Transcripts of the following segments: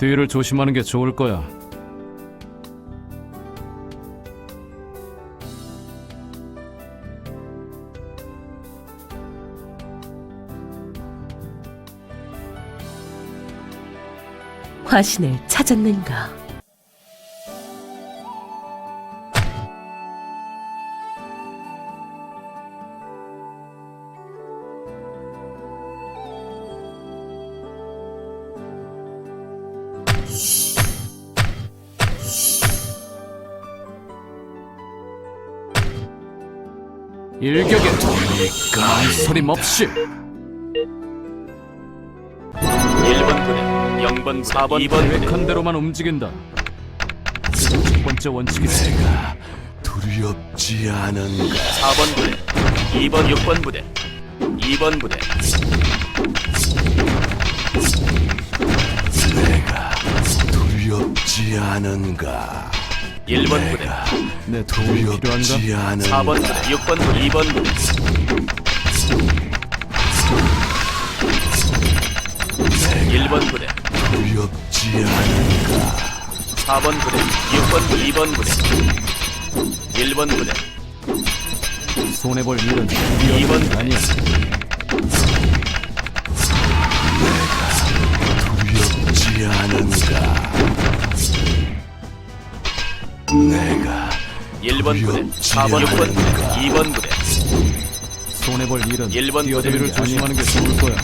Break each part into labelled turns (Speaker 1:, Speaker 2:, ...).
Speaker 1: 뒤를 조심하는 게 좋을 거야.
Speaker 2: 화신을 찾았는가?
Speaker 1: 일격에 망설임 없이
Speaker 3: 1번 부대, 0번, 4번, 2번 부대,
Speaker 1: 계획한 대로만 움직인다. 첫 번째 원칙이지.
Speaker 4: 두렵지 않은가
Speaker 3: 4번 부대, 2번, 6번 부대, 2번 부대,
Speaker 4: 두렵지 않은가?
Speaker 3: 1번 부대,
Speaker 1: 내 도움이 필요한가?
Speaker 4: 두렵지
Speaker 3: 4번
Speaker 4: 않은가
Speaker 3: 부대, 6번 부대, 2번 부대, 1번 부대,
Speaker 4: 두렵지 않은가
Speaker 3: 4번 부대, 6번 부대, 2번 부대, 1번 부대,
Speaker 1: 손해볼 일은
Speaker 3: 이번
Speaker 1: 뛰어든 게 아니야.
Speaker 4: 두렵지 않은가
Speaker 3: 1번 부대,
Speaker 4: 두렵지
Speaker 3: 4번, 6번 부대,
Speaker 4: 않은가.
Speaker 3: 2번 부대,
Speaker 1: 손해볼 일은
Speaker 3: 일본
Speaker 1: 뛰어들기를
Speaker 3: 부대를
Speaker 1: 조심하는 게 좋을 거야.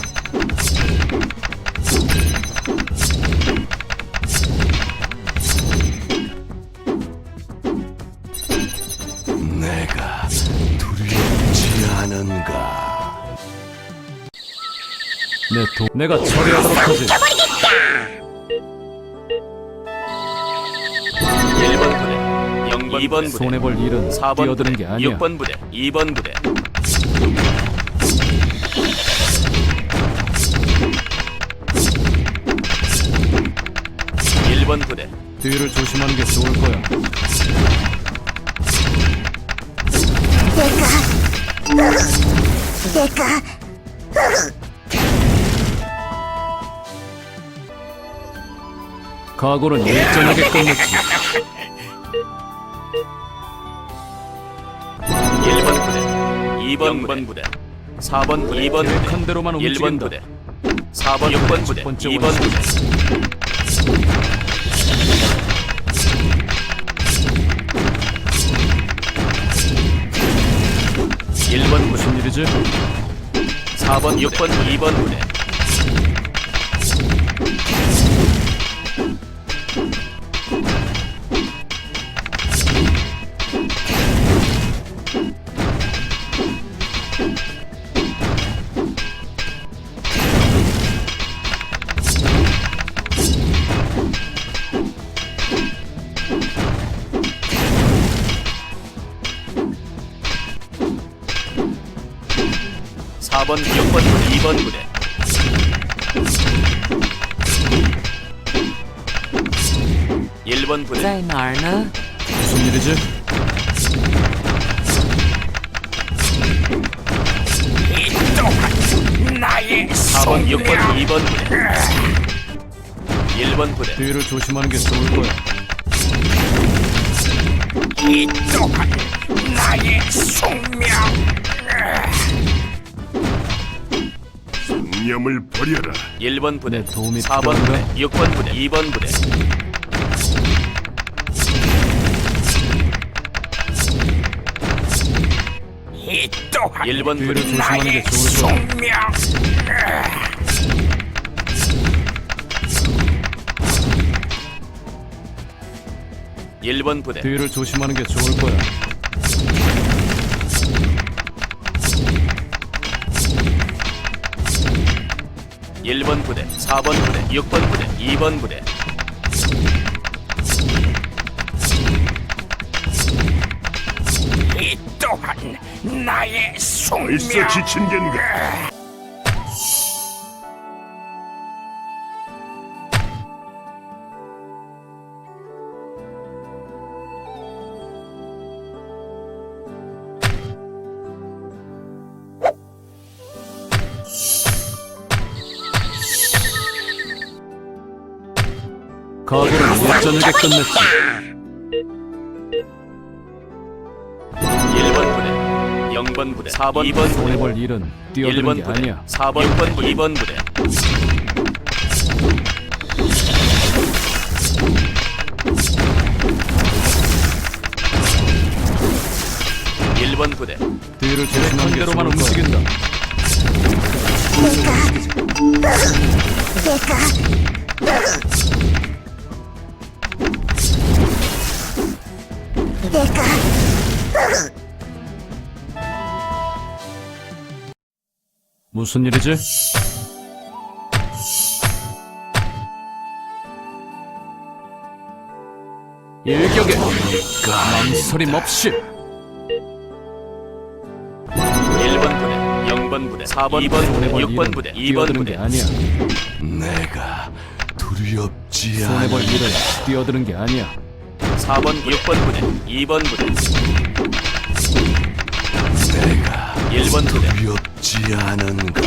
Speaker 4: 내가 두렵지 않은가
Speaker 1: 내 도... 내가 처리하도록 하지.
Speaker 3: 2번 부대,
Speaker 1: 손해 볼 일은
Speaker 3: 4번
Speaker 1: 뛰어드는
Speaker 3: 부대,
Speaker 1: 게 아니야.
Speaker 3: 6번 부대, 2번 부대, 1번 부대,
Speaker 1: 뒤를 조심하는 게 좋을 거야. 각오는 일정하게 끝냈지.
Speaker 3: 1번 부대, 2번 부대, 4번 부대, 2번 부대,
Speaker 1: 계획한 대로만
Speaker 3: 1번
Speaker 1: 움직인다.
Speaker 3: 부대, 4번, 6번 부대,
Speaker 1: 번째
Speaker 3: 2번
Speaker 1: 원칙.
Speaker 3: 부대, 1번 부대,
Speaker 1: 무슨 일이지?
Speaker 3: 4번, 6번, 2번 부대, 4번, 6번, 2번 부대. 일번 부대,
Speaker 1: 무슨 일이지?
Speaker 3: 사 번, 6번, 2번 부대. 일번 부대,
Speaker 1: 뒤를 조심하는 게 좋을 거야. 이 또한 나의 숙명.
Speaker 4: 념을 버려라.
Speaker 3: 1번 부대,
Speaker 1: 내 도움이
Speaker 3: 4번 부대, 6번 부대, 2번 부대, 일번
Speaker 1: 뒤를
Speaker 3: 부대,
Speaker 1: 조심하는 게 좋을 거야.
Speaker 3: 일번 부대,
Speaker 1: 뒤를 조심하는 게 좋을 거야.
Speaker 3: 일번 부대, 4번 부대, 6번 부대, 2번 부대,
Speaker 4: 벌써 지친 겐가
Speaker 1: 거부를 일전하게 끝냈지.
Speaker 3: 1번 부대 0번 부대 4번 2번 부대.
Speaker 1: 일은 뛰어드는
Speaker 3: 1번
Speaker 1: 게
Speaker 3: 부대
Speaker 1: 아니야.
Speaker 3: 4번 6번 부대 2번 부대
Speaker 1: 무슨 일이지? 일격에 망설임 없이
Speaker 3: 1번 부대 0번 부대 4번 2번 부대
Speaker 1: 손해볼
Speaker 3: 6번
Speaker 1: 일은
Speaker 3: 부대 2번
Speaker 1: 뛰어드는 게
Speaker 3: 부대.
Speaker 1: 아니야.
Speaker 4: 내가 두렵지
Speaker 1: 손해볼
Speaker 4: 않은
Speaker 1: 일은 뛰어드는 게 아니야.
Speaker 3: 4번 6번 부대 2번 부대 1번 부대.
Speaker 4: 두렵지 않은가?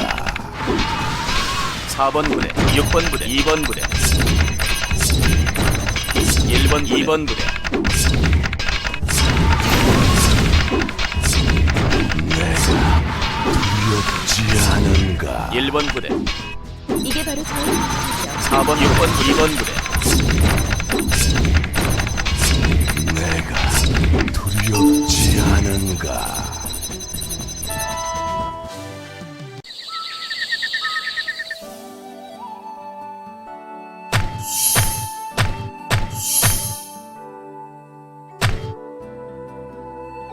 Speaker 3: 4번 부대 6번 부대 2번 부대. 1번 2번 부대.
Speaker 4: 내가 두렵지 않은가?
Speaker 3: 1번 부대.
Speaker 5: 이게 바로 저의
Speaker 3: 4번 6번 2번 부대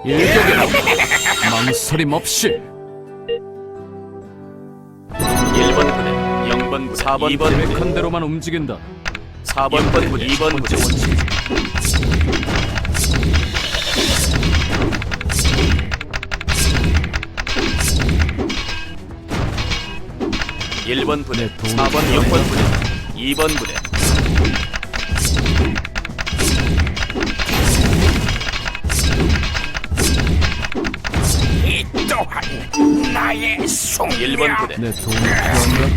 Speaker 1: 일격에 망설임 없이.
Speaker 3: 1번 부대 0번 부대 4번 2번 부대.
Speaker 1: 계획한 대로만 움직인다.
Speaker 3: 4번 부대 2번 부대. 일번 부대
Speaker 1: 도움이
Speaker 3: 4번 6번 부대 2번 부대 나의 송 1번 부대
Speaker 1: 내 도움이 필요한가?